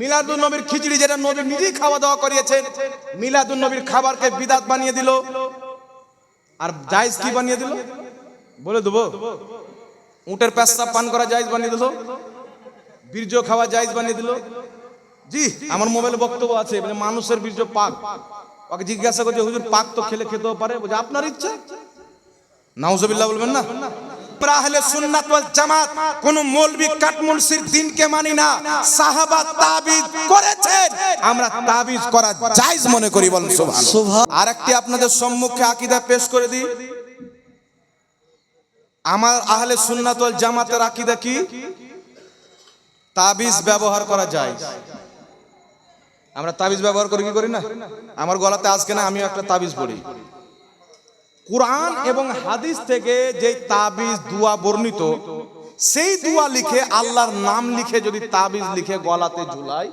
মিলাদুন নবীর খিচড়ি যেটা নবী নিজেই খাওয়া দাওয়া করিয়েছেন মিলাদুন নবীর খাবারকে বিদাত বানিয়ে দিল। আর জায়েজ কি বানিয়ে দিল? বলে দেবো, উটের পেশাব পান করা জায়েজ বানিয়ে দিল, বীর্য খাওয়া জায়েজ বানিয়ে দিল। জি, আমার মোবাইলে বক্তব্য আছে মানে মানুষের বীর্য পাক। ওকে জিজ্ঞাসা করছে, হুজুর পাক তো খেলে খেতেও পারে? বলছে, আপনার ইচ্ছা। নাউজুবিল্লাহ বলবেন না? আমরা আহলে সুন্নাত ওয়াল জামাত কোন মৌলবি কাটমুনসির দিনকে মানি না। সাহাবা তাবিজ করেছেন। আমরা তাবিজ করা জায়েজ মনে করি বলেন সুবহান সুবহান। আরেকটি আপনাদের সম্মুখে আকীদা পেশ করে দিই। আমার আহলে সুন্নাত ওয়াল জামাতের আকীদা কি? তাবিজ ব্যবহার করা যায় আমরা তাবিজ ব্যবহার করি কি করি না? আমার গলাতে আজকে না আমিও একটা তাবিজ পড়ি। কোরআন এবং হাদিস থেকে যে তাবিজ, দুয়া বর্ণিত, সেই দুয়া লিখে আল্লাহর নাম লিখে যদি তাবিজ লিখে গলাতে ঝুলাই,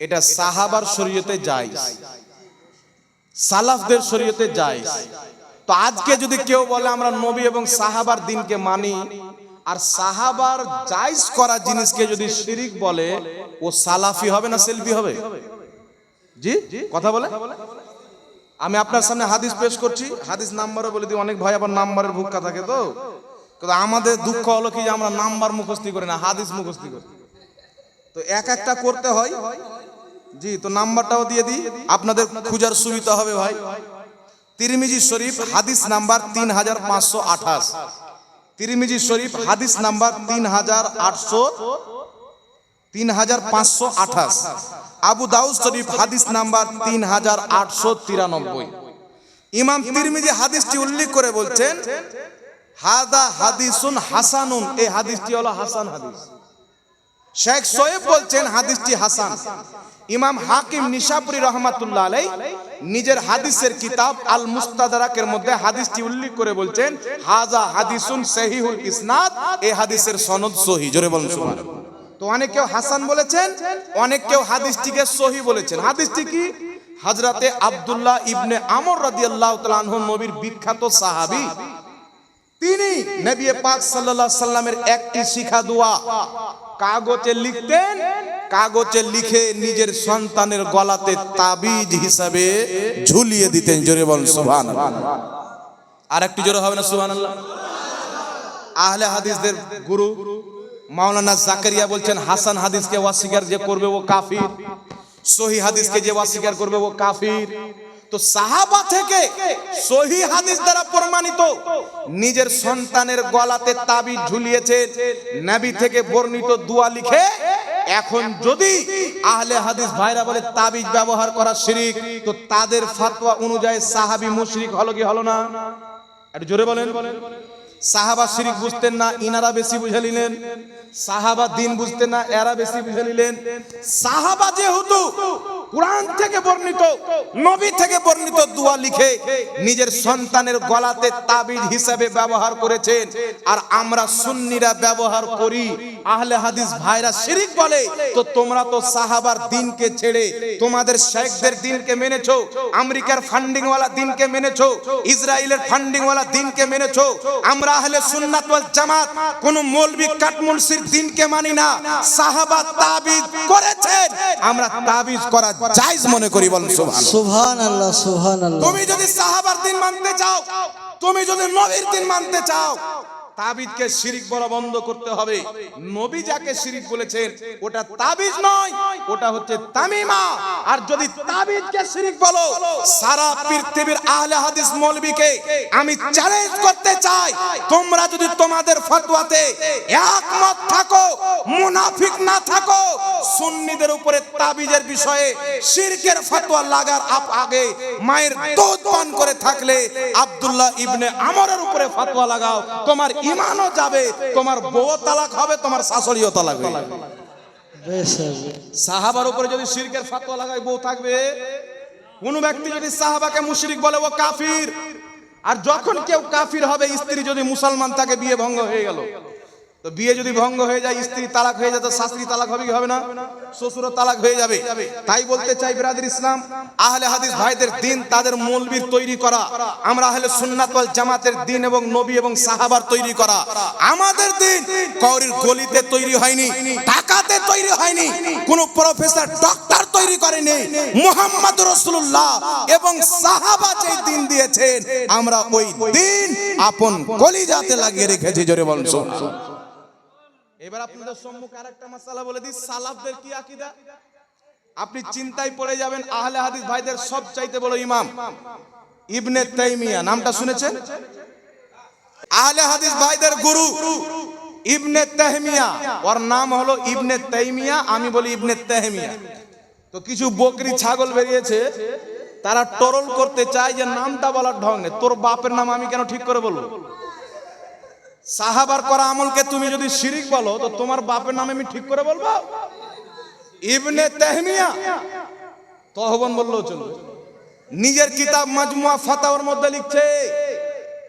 এটা সাহাবার শরীয়তে যায় সালাফদের শরীয়তে যায় তো আজকে যদি কেউ বলে আমরা নবী এবং সাহাবার দিনকে মানি, আর সাহাবার জায়েজ করা জিনিসকে যদি শিরিক বলে, ও সালাফি হবে না সেলফি হবে? জি? কথা বলে? আমি আপনার সামনে হাদিস পেশ করছি। হাদিস নাম্বারও বলে দিই, অনেক ভাই আবার নাম্বারের ভুক্কা থাকে তো। কিন্তু আমাদের দুঃখ হলো কি আমরা নাম্বার মুখস্থি করি না, হাদিস মুখস্থি করি। তো এক একটা করতে হয়। জি, তো নাম্বারটাও দিয়ে দিই। আপনাদের খুঁজার সুবিধা হবে ভাই। তিরমিজি শরীফ, হাদিস নাম্বার তিন হাজার পাঁচশো আঠাশ। তিরমিজি শরীফ, হাদিস নাম্বার তিন হাজার আটশো তিন হাজার পাঁচশো আঠাশ। আবু দাউদ শরীফ, হাদিস নাম্বার তিন হাজার আটশো তিরানব্বই। ইমাম তিরমিজি হাদিসটি উল্লেখ করে বলছেন, হাদা হাদিসুন হাসানুন। এই হাদিসটি হলো হাসান হাদিস। শেখ সোয়েব বলছেন, হাদিসটি হাসান। ইমাম হাকিম নিশাপুরি রহমাতুল্লাহ আলাই নিজের হাদিসের কিতাব আল মুস্তাদারাকের মধ্যে হাদিসটি উল্লেখ করে বলছেন হাজা হাদিসুন সহিহুল ইসনাদ। এই হাদিসের সনদ সহি। জোরে বলুন, সুবহানাল্লাহ। তো অনেক কেউ হাসান বলেছেন, অনেক কেউ হাদিসটিকে সহি বলেছেন। হাদিসটি কি? হযরতে আব্দুল্লাহ ইবনে আমর তাআলা আনহু নবীর বিখ্যাত সাহাবি। তিনি নবী পাক আলাইহি সাল্লামের একটি শিখা দোয়া, কাগজে লিখতেন, কাগজে লিখে নিজের সন্তানের গলাতে তাবিজ হিসাবে ঝুলিয়ে দিতেন। জোরে বলেন, সুবহানাল্লাহ। আর একটু জোরে হবে না, সুবহানাল্লাহ? আহলে হাদিসদের গুরু মাওলানা জাকারিয়া বলছেন, হাসান হাদিসকে অস্বীকার যে করবে ও কাফির। সহি হাদিসকে যে অস্বীকার করবে ও কাফির। তো সাহাবা থেকে সহি হাদিস দ্বারা প্রমাণিত, নিজের সন্তানের গলাতে তাবিজ ঝুলিয়েছে, নবী থেকে বর্ণিত দোয়া লিখে, এখন যদি আহলে হাদিস ভাইরা বলে তাবিজ ব্যবহার করা শিরিক, তো তাদের ফতোয়া অনুযায়ী সাহাবী মুশরিক হলো কি হলো না? একটু জোরে বলেন। সাহাবা শিরিক বুঝতেন না, ইনারা বেশি বুঝে নিলেন। সাহাবা দিন বুঝতেন না, এরা বেশি বুঝে নিলেন। সাহাবা যেহেতু কোরআন থেকে বর্ণিত, নবী থেকে বর্ণিত দোয়া লিখে নিজের সন্তানের গলাতে তাবিজ হিসাবে ব্যবহার করেছেন, আর আমরা সুন্নিরা ব্যবহার করি। আহলে হাদিস ভাইরা শিরিক বলে, তো তোমরা তো সাহাবার দিনকে ছেড়ে তোমাদের শেখদের দিনকে মেনেছো, আমেরিকার ফান্ডিং ওয়ালা দিনকে মেনেছো, ইসরায়েলের ফান্ডিং ওয়ালা দিনকে মেনেছো, আমরা আহলে সুন্নাত ওয়াল জামাত কোন মৌলবি কাটমুলসির দিনকে মানি না। সাহাবা তাবিজ করেছেন। আমরা তাবিজ করা জায়েজ মনে করি বলেন সুবহানাল্লাহ সুবহানাল্লাহ সুবহানাল্লাহ। তুমি যদি সাহাবার দিন মানতে চাও তুমি যদি নবীর দিন মানতে চাও তাবিজকে শিরিক বলা বন্ধ করতে হবে। নবী যাকে শিরিক বলেছেন ওটা তাবিজ নয় ওটা হচ্ছে তামিমা। আর যদি তাবিজকে শিরিক বলো সারা পৃথিবীর আহলে হাদিস মৌলবীকে আমি চ্যালেঞ্জ করতে চাই। তোমরা যদি তোমাদের ফতোয়াতে একমত থাকো মুনাফিক না থাকো সুন্নিদের উপরে তাবিজের বিষয়ে শিরকের ফতোয়া লাগার আপ আগে মায়ের দুধ পান করে থাকলে আব্দুল্লাহ ইবনে আমরের উপরে ফতোয়া লাগাও তোমার ইমানও যাবে তোমার বউ তালাক হবে তোমার শাশুড়িও তালাক হয়ে যাবে। সাহাবার উপরে যদি শিরকের ফাতোয়া লাগায় বউ থাকবে। কোন ব্যক্তি যদি সাহাবাকে মুশরিক বলে ও কাফির আর যখন কেউ কাফির হবে স্ত্রী যদি মুসলমান তাকে বিয়ে ভঙ্গ হয়ে গেল। তো বিয়ে যদি ভঙ্গ হয়ে যায়, স্ত্রী তালাক হয়ে যায়, তো শাস্ত্রী তালাক হবে কি হবে না? শ্বশুরও তালাক হয়ে যাবে। তাই বলতে চাই বিরাদের ইসলাম, আহলে হাদিস ভাইদের দিন, তাদের মৌলবীর তৈরি করা, আমরা আহলে সুন্নাত ওয়াল জামাতের দিন এবং নবী এবং সাহাবার তৈরি করা। আমাদের দিন কৌরির গলিতে তৈরি হয়নি টাকাতে তৈরি হয়নি, কোন প্রফেসর, ডক্টর তৈরি করেনি, মুহাম্মদ রসুল্লাহ এবং সাহাবা যে দিন দিয়েছেন, আমরা ওই দিন আপন কলিজাতে লাগিয়ে রেখেছি, জোরে সুবহানাল্লাহ। এবার আপনাদের সম্মুখে আরেকটা মাসালা বলে দিই সালাফদের কি আকীদা? আপনি চিন্তায় পড়ে যাবেন আহলে হাদিস ভাইদের সব চাইতে বড় ইমাম। ইবনে তাইমিয়া নামটা শুনেছেন? আহলে হাদিস ভাইদের গুরু ইবনে তাহমিয়া ওর নাম হলো ইবনে তাইমিয়া আমি বলি ইবনে তাহমিয়া তো কিছু বকরি ছাগল বেরিয়েছে তারা টরল করতে চায় যে নামটা বলার ঢং নেই। তোর বাপের নাম আমি কেন ঠিক করে বলব? সাহাবার করা আমলকে তুমি যদি শিরিক বলো, তো তোমার বাপের নামে আমি ঠিক করে বলব? ইবনে তাহমিয়া তহবন বললেও চলবে নিজের কিতাব মাজমুয়া ফাতাওয়ার মধ্যে লিখছে,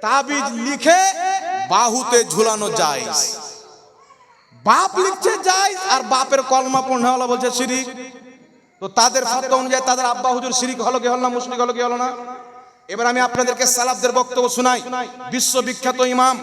তাবিজ লিখে বাহুতে ঝুলানো যায় বাপ লিখছে যায় আর বাপের কলমা পড়নেওয়ালা বলছে শিরিক। তো তাদের ফাতোয়া অনুযায়ী তাদের আব্বা হুজুর শিরিক হলো কি হলো না, মুশরিক হলো কি হলো না? এবার আমি আপনাদেরকে সালাফদের বক্তব্য শোনাই। বিশ্ববিখ্যাত ইমাম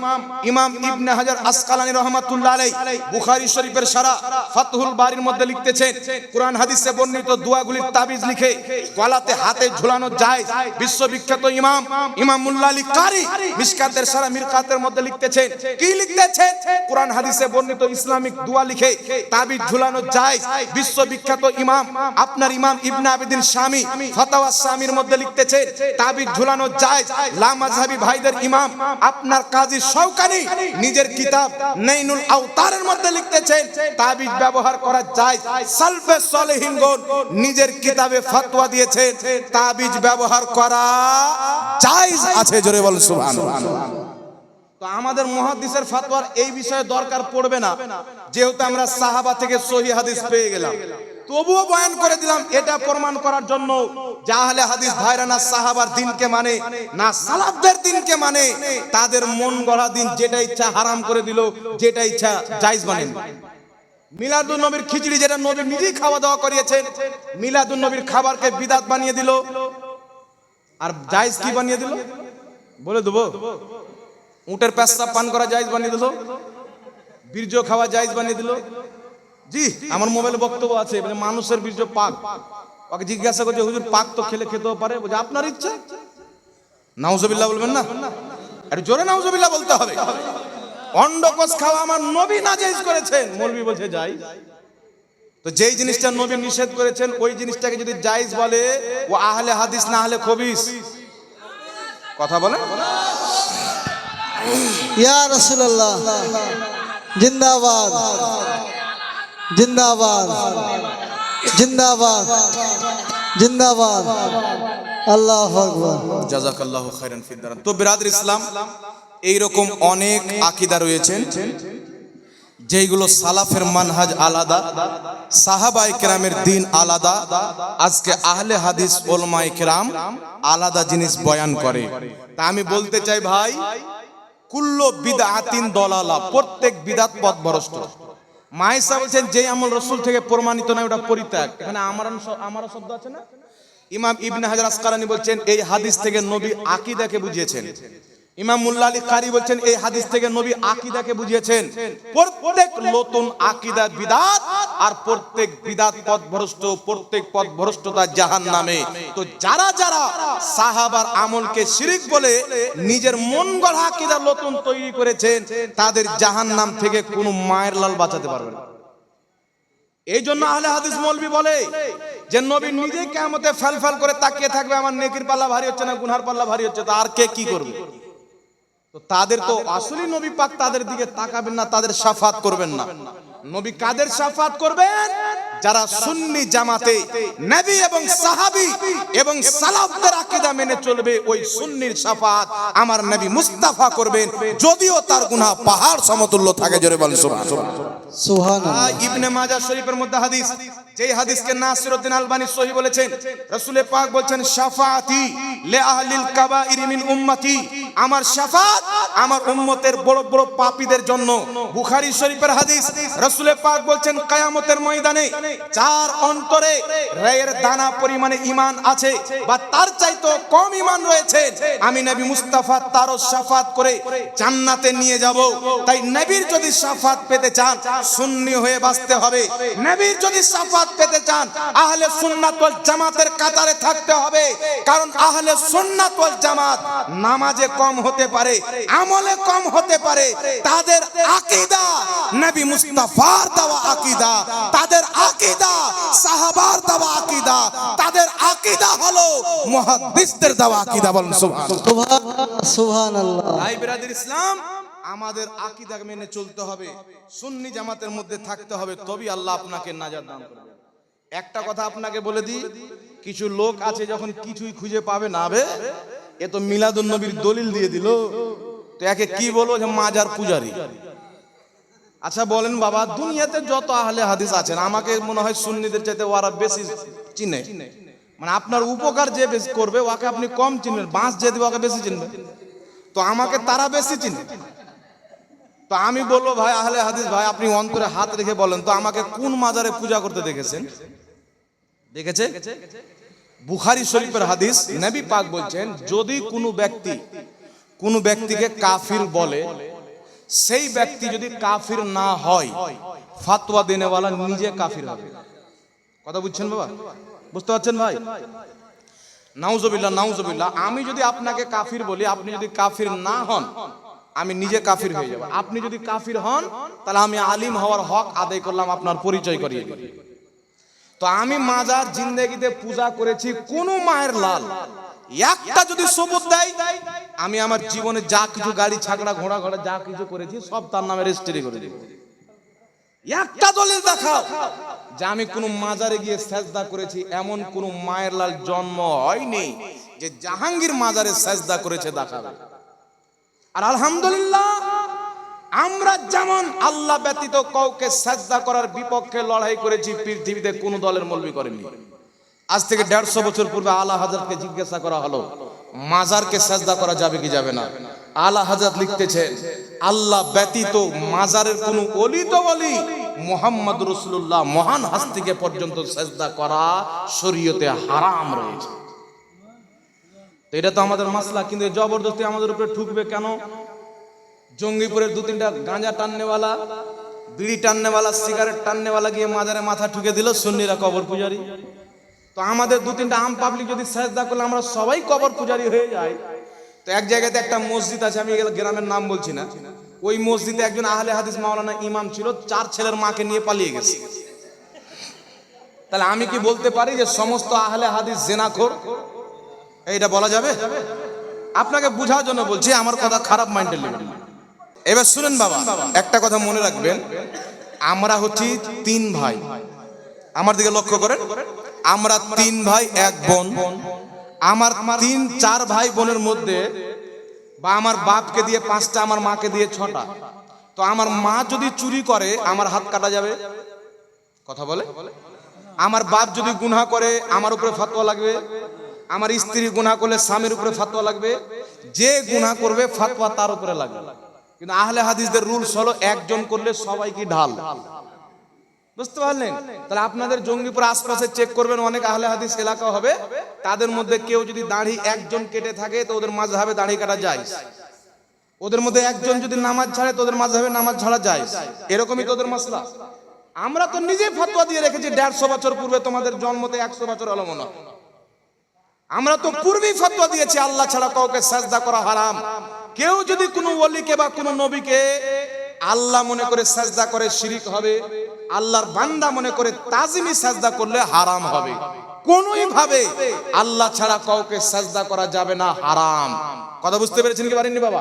ইমাম ইবনে হাজার আসকালানি রহমাতুল্লাহ আলাই বুখারী শরীফের সারা ফাতহুল বারির মধ্যে লিখতেছেন, কোরআন হাদিসে বর্ণিত দোয়াগুলির তাবিজ লিখে গলাতে হাতে ঝুলানো যায় বিশ্ববিখ্যাত ইমাম ইমাম মুল্লা আলী কারি মিশকাতের সারা মিরকাতের মধ্যে লিখতেছেন। কি লিখতেছেন? কোরআন হাদিসে বর্ণিত ইসলামিক দোয়া লিখে তাবিজ ঝুলানো যায় বিশ্ববিখ্যাত ইমাম, আপনার ইমাম ইবনে আবিদিন শামী ফাতাওয়া শামীর মধ্যে লিখতেছেন, তাবিজ ঝুলানো যায়। লা মাযহাবী ভাইদের ইমাম আপনার কাজী শওকানি নিজের কিতাব নাইনুল আওতারের মধ্যে লিখতেছেন, তাবিজ ব্যবহার করা যায়। সালফে সালেহিনগণ নিজের কিতাবে ফতোয়া দিয়েছেন, তাবিজ ব্যবহার করা জায়েজ আছে, জোরে বল সুবহানাল্লাহ। তো আমাদের মুহাদ্দিসের ফতোয়ার এই বিষয়ে দরকার পড়বে না। যেহেতু আমরা সাহাবা থেকে সহি হাদিস পেয়ে গেলাম। তবুও বয়ান করে দিলাম, এটা প্রমাণ করার জন্য জাহলে হাদিস ভাইরা না সাহাবার দিনকে মানে না সালাফদের দিনকে মানে তাদের মন গড়া দিন যেটা ইচ্ছা হারাম করে দিল, যেটা ইচ্ছা জায়েজ বানিয়ে দিল। মিলাদুন নবীর খিচড়ি যেটা নবী নিজেই খাওয়া দাওয়া করিয়েছেন, মিলাদুন নবীর খাবারকে বিদাত বানিয়ে দিল আর জায়েজ কি বানিয়ে দিল বলে দেবো, উটের পেশাব পান করা জায়েজ বানিয়ে দিল, বীর্য খাওয়া জায়েজ বানিয়ে দিল জি, আমার মোবাইলে বক্তব্য আছে মানে মানুষের বীর্য পাক। ওকে জিজ্ঞাসা করছে, হুজুর, পাক তো খেলে খেতেও পারে? বলছে, আপনার ইচ্ছা? নাউজুবিল্লাহ বলবেন না? আর জোরে নাউজুবিল্লাহ বলতে হবে। অন্ডকোষ খাওয়া আমার নবী নাজেজ করেছেন। মৌলবি বলছে, যাই। তো যেই জিনিসটা নবী নিষেধ করেছেন, ওই জিনিসটাকে যদি জায়েজ বলে, ও আহলে হাদিস না আহলে খবিস। কথা বলেন। ইয়া রসুল্লাহ জিন্দাবাদ। জিন্দাবাদ। জিন্দাবাদ। জিন্দাবাদ। আল্লাহ জাজাকাল্লাহু খাইরান ফিদ দারান। তো বিরাদর ইসলাম এই রকম অনেক আকীদা রয়েছেন, যেইগুলো সালাফের মানহাজ আলাদা সাহাবাই কেরামের দিন আলাদা, আজকে আহলে হাদিস ওলমাই কেরাম আলাদা জিনিস বয়ান করে। তা আমি বলতে চাই ভাই, কুল্ল কুল্লো বিদআতিন দলালা, প্রত্যেক বিদাত পথ ভ্রষ্ট। মাইসা বলছেন যে আমল রসুল থেকে প্রমাণিত নয়, ওটা পরিত্যাগ। এখানে আমার আমারও শব্দ আছে না? ইমাম ইবনে হাজার আসকারানি বলছেন, এই হাদিস থেকে নবী আকিদাকে বুঝিয়েছেন। ইমাম মুল্লা আলী কারি বলছেন, এই হাদিস থেকে নবী আকীদাকে বুঝিয়েছেন, প্রত্যেক নতুন আকীদা বিদাত আর প্রত্যেক বিদাত পথভ্রষ্ট, প্রত্যেক পথভ্রষ্টতা জাহান নামে তো যারা যারা সাহাবার আমলকে শিরিক বলে নিজের মন গড়া আকীদা নতুন তৈরি করেছেন, তাদের জাহান নাম থেকে কোনো মায়ের লাল বাঁচাতে পারবে না। এই জন্য আহলে হাদিস মৌলবি বলে যে, নবী নিজে কেমতে ফেল ফেল করে তাকিয়ে থাকবে, আমার নেকির পাল্লা ভারী হচ্ছে না, গুনহার পাল্লা ভারী হচ্ছে, তো আর কে কি করবে? তো তাদের তো আসলে নবী পাক তাদের দিকে তাকাবেন না। তাদের সাফাত করবেন না। নবী কাদের সাফাত করবেন? যারা সুন্নি জামাতে নবী এবং সাহাবী এবং সালাফদের আকীদা মেনে চলবে ওই সুন্নির শাফাত আমার নবী মুস্তাফা করবেন। যদিও তার গুনাহ পাহাড় সমতুল্য থাকে জোরে বলেন সুবহানাল্লাহ। সুহান আহ, ইবনে মাজাহ শরীফের মধ্যে হাদিস যেই হাদিসকে নাসিরউদ্দিন আলবানী সহি বলেছেন রাসূল পাক বলছেন শাফাআতি লি আহলিল কাবাইর মিন উম্মতি। আমার শাফাত আমার উম্মতের বড় বড় পাপীদের জন্য। বুখারী শরীফের হাদিস রাসূল পাক বলছেন কিয়ামতের ময়দানে যার অন্তরে রায়ের দানা পরিমাণে ঈমান আছে বা তার চাইতে কম ঈমান রয়েছে, আমি নবী মুস্তাফা তারও শাফাত করে জান্নাতে নিয়ে যাব। তাই নবীর যদি শাফাত পেতে চান, সুন্নি হয়ে বাঁচতে হবে। নবীর যদি শাফাত পেতে চান, আহলে সুন্নাত ওয়াল জামাতের কাতারে থাকতে হবে। কারণ আহলে সুন্নাত ওয়াল জামাত নামাজে কম হতে পারে, আমলে কম হতে পারে। তাদের আকীদা, নবী মুস্তাফার দেওয়া আকীদা, তাদের আকীদা সাহাবার দেওয়া আকীদা। তাদের আকীদা হলো মুহাদ্দিসদের দেওয়া আকীদা বলেন সুবহানাল্লাহ। সুবহান সুবহান ভাই বিরাদির ইসলাম আমাদের আকীদা মেনে চলতে হবে। সুন্নি জামাতের মধ্যে থাকতে হবে তবেই আল্লাহ আপনাকে নাজাত দান করবে। একটা কথা আপনাকে বলে দিই কিছু লোক আছে যখন কিছুই খুঁজে পাবে না বে এ তো মিলাদুন নবীর দলিল দিয়ে দিল। তো একে কি বলব? যে মাজার পূজারি। আচ্ছা বলেন বাবা, দুনিয়াতে যত আহলে হাদিস আছেন, আমাকে মনে হয় সুন্নিদের চাইতে ওরা বেশি চিনে। মানে আপনার উপকার যে বেশি করবে, ওকে আপনি কম চিনবেন, বাঁশ যে দিবে, ওকে বেশি চিনবেন। তো আমাকে তারা বেশি চিনে। তো আমি বলব, ভাই, আহলে হাদিস, ভাই, আপনি অন্তরে হাত রেখে বলেন। তো আমাকে কোন মাজারে পূজা করতে দেখেছেন? দেখেছে? বুখারি শরীফের হাদিস, নবী পাক বলছেন, যদি কোনো ব্যক্তি, কোনো ব্যক্তিকে কাফির বলে সেই ব্যক্তি যদি কাফির না হয়, ফাতোয়া দেনেওয়ালা নিজে কাফির হবে। কথা বুঝছেন বাবা? বুঝতে পারছেন ভাই? নাউজবিল্লাহ নাউজবিল্লাহ, আমি যদি আপনাকে কাফির বলি, আপনি যদি কাফির না হন, আমি নিজে কাফির হয়ে যাব। আপনি যদি কাফির হন, তাহলে আমি আলিম হওয়ার হক আদায় করলাম, আপনার পরিচয় করিয়ে তো আমি মাজার জিন্দেগিতে পূজা করেছি কোন মায়ের লাল। একটা যদি সবুত দেয়, আমি আমার জীবনে যা কিছু গাড়ি ছাগড়া ঘোড়া ঘোড়া যা কিছু করেছি, সব তার নামে রেজিস্ট্রি করে দেব। একটা দলিল দেখাও, যে আমি কোন মাজারে গিয়ে সেজদা করেছি, এমন কোন মায়ের লাল জন্ম হয়নি যে জাহাঙ্গীর মাজারে সেজদা করেছে দেখাবে। আর আলহামদুলিল্লাহ, আমরা যেমন আল্লাহ ব্যতীত কাউকে সাজদা করার বিপক্ষে লড়াই করেছি, পৃথিবীতে কোন দলের মলবি করেনি আজ থেকে দেড়শো বছর পূর্বে আলা হাজারকে জিজ্ঞাসা করা হলো, মাজারকে সাজদা করা যাবে কি যাবে না? আলা হাজার লিখতেছে, আল্লাহ ব্যতীত মাজারের কোন অলি তো অলি, মোহাম্মদ রসুল্লাহ মহান হাস্তিকে পর্যন্ত সাজদা করা শরীয়তে হারাম রয়েছে। তো এটা তো আমাদের মাসলা, কিন্তু জবরদস্তি আমাদের উপরে ঠুকবে কেন? জঙ্গিপুরের দু তিনটা গাঁজা টাননেওয়ালা, বিড়ি টাননেওয়ালা, সিগারেট টাননেওয়ালা গিয়ে মাজারে মাথা ঠুকে দিল, সুন্নিরা কবর পূজারি। তো আমাদের দু তিনটা আম পাবলিক যদি সাজদা করলে আমরা সবাই কবর পূজারি হয়ে যাই। তো এক জায়গাতে একটা মসজিদ আছে, আমি গ্রামের নাম বলছি না। ওই মসজিদে একজন আহলে হাদিস মাওলানা ইমাম ছিল, চার ছেলের মাকে নিয়ে পালিয়ে গেছে। তাহলে আমি কি বলতে পারি যে সমস্ত আহলে হাদিস জেনাখোর? এইটা বলা যাবে? আপনাকে বোঝার জন্য বলছি, আমার কথা খারাপ মাইন্ডের নেবেন এবার শুনেন বাবা, একটা কথা মনে রাখবেন। আমরা হচ্ছি তিন ভাই। আমার দিকে লক্ষ্য করেন। আমরা তিন ভাই, এক বোন। আমার তিন, চার ভাই বোনের মধ্যে বা আমার বাপকে দিয়ে পাঁচটা, আমার মাকে দিয়ে ছটা। তো আমার মা যদি চুরি করে, আমার হাত কাটা যাবে? কথা বলে? আমার বাপ যদি গুনা করে, আমার উপরে ফাতোয়া লাগবে। আমার স্ত্রী গুনাহ করলে স্বামীর উপরে ফাতোয়া লাগবে। যে গুনাহ করবে, ফাতোয়া তার উপরে লাগবে। কিন্তু আহলে হাদিসদের রুলস হলো, একজন করলে সবাইকে ঢাল। বুঝতে পারলেন? তাহলে আপনাদের জঙ্গিপুর আশপাশে চেক করবেন, অনেক আহলে হাদিস এলাকা হবে। তাদের মধ্যে কেউ যদি দাঁড়ি একজন কেটে থাকে, তো ওদের মাঝহাবে দাড়ি কাটা যায়। ওদের মধ্যে একজন যদি নামাজ ছাড়ে তোদের মাঝহাবে নামাজ ছাড়া যায়। এরকমই তোদের মাসলা। আমরা তো নিজে ফতোয়া দিয়ে রেখেছি, দেড়শো বছর পূর্বে তোমাদের জন্মতে একশো বছর হলো মনে আমরা তো পূর্বেই ফতোয়া দিয়েছি, আল্লাহ ছাড়া কাউকে সাজদা করা হারাম। কেউ যদি কোনো ওলিকে বা কোনো নবীকে আল্লাহ মনে করে সাজদা করে শিরিক হবে আল্লাহর বান্দা মনে করে তাজিমি সাজদা করলে হারাম হবে। কোনোই ভাবে আল্লাহ ছাড়া কাউকে সাজদা করা যাবে না, হারাম। কথা বুঝতে পেরেছেন কি পারেননি বাবা?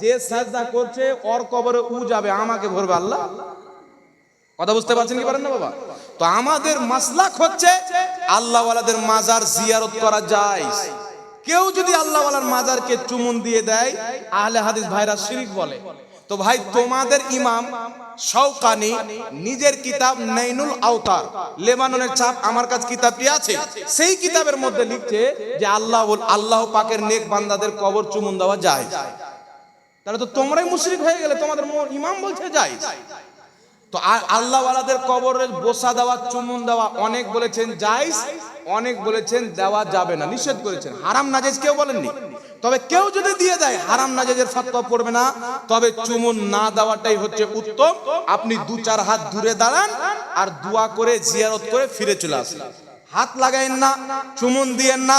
যে সাজদা করছে, ওর কবরে উ যাবে, আমাকে ভরবে আল্লাহ। কথা বুঝতে পারছেন কি পারেন না বাবা? তো আমাদের মাসলাক হচ্ছে, আল্লাহওয়ালাদের মাজার জিয়ারত করা যায়। কেউ যদি আল্লাহওয়ালার মাজারকে চুমুন দিয়ে দেয়, আহলে হাদিস ভাইরা শিরিক বলে। তো ভাই, তোমাদের ইমাম শওকানি নিজের কিতাব নাইনুল আওতার, লেবাননের ছাপ, আমার কাছে কিতাবটি আছে। সেই কিতাবের মধ্যে লিখছে যে আল্লাহ আল্লাহ পাকের নেক বান্দাদের কবর চুমুন দেওয়া যায়। তাহলে তো তোমরাই মুশরিক হয়ে গেলে, তোমাদের ইমাম বলছে যাই তো আল্লাহওয়ালাদের কবরে বসা দেওয়া, চুমুন দেওয়া অনেক বলেছেন জাইজ অনেক বলেছেন, দেওয়া যাবে না, নিষেধ করেছেন। হারাম নাজেজ কেউ বলেননি। তবে কেউ যদি দিয়ে দেয়, হারাম নাজেজের ফাতোয়া পড়বে না। তবে চুমুন না দেওয়াটাই হচ্ছে উত্তম। আপনি দু চার হাত দূরে দাঁড়ান আর দোয়া করে জিয়ারত করে ফিরে চলে আসেন। হাত লাগাইন না, চুমুন দিয়েন না।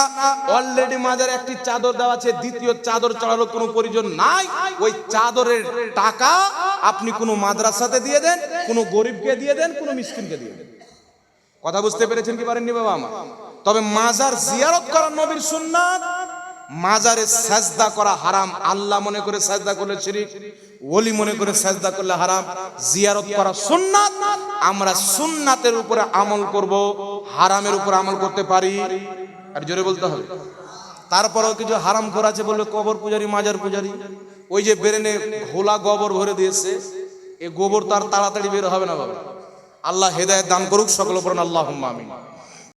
অলরেডি মাজার একটি চাদর দেওয়া আছে, দ্বিতীয় চাদর চড়ারও কোনো প্রয়োজন নাই। ওই চাদরের টাকা আপনি কোনো মাদ্রাসাতে দিয়ে দেন, কোনো গরিবকে দিয়ে দেন, কোনো মিসকিনকে দিয়ে দেন। কথা বুঝতে পেরেছেন কি পারেননি বাবা আমার? তবে মাজার জিয়ারত করার নবীর সুন্নাত মাজারে সাজদা করা হারাম। আল্লাহ মনে করে সাজদা করলে শিরিক, ওলি মনে করে সাজদা করলে হারাম। জিয়ারত করা সুন্নাত, আমরা সুন্নাতের উপরে আমল করব, হারামের উপরে আমল করতে পারি। আর জোরে বলতে হবে। তারপরেও কিছু হারাম করা আছে বলবে কবর পূজারি, মাজার পূজারি। ওই যে বেরেনে ঘোলা গোবর ভরে দিয়েছে এই গোবর তার তাড়াতাড়ি বের হবে না বাবা। আল্লাহ হেদায়েত দান করুক সকল পড়ুন আল্লাহ আমিন।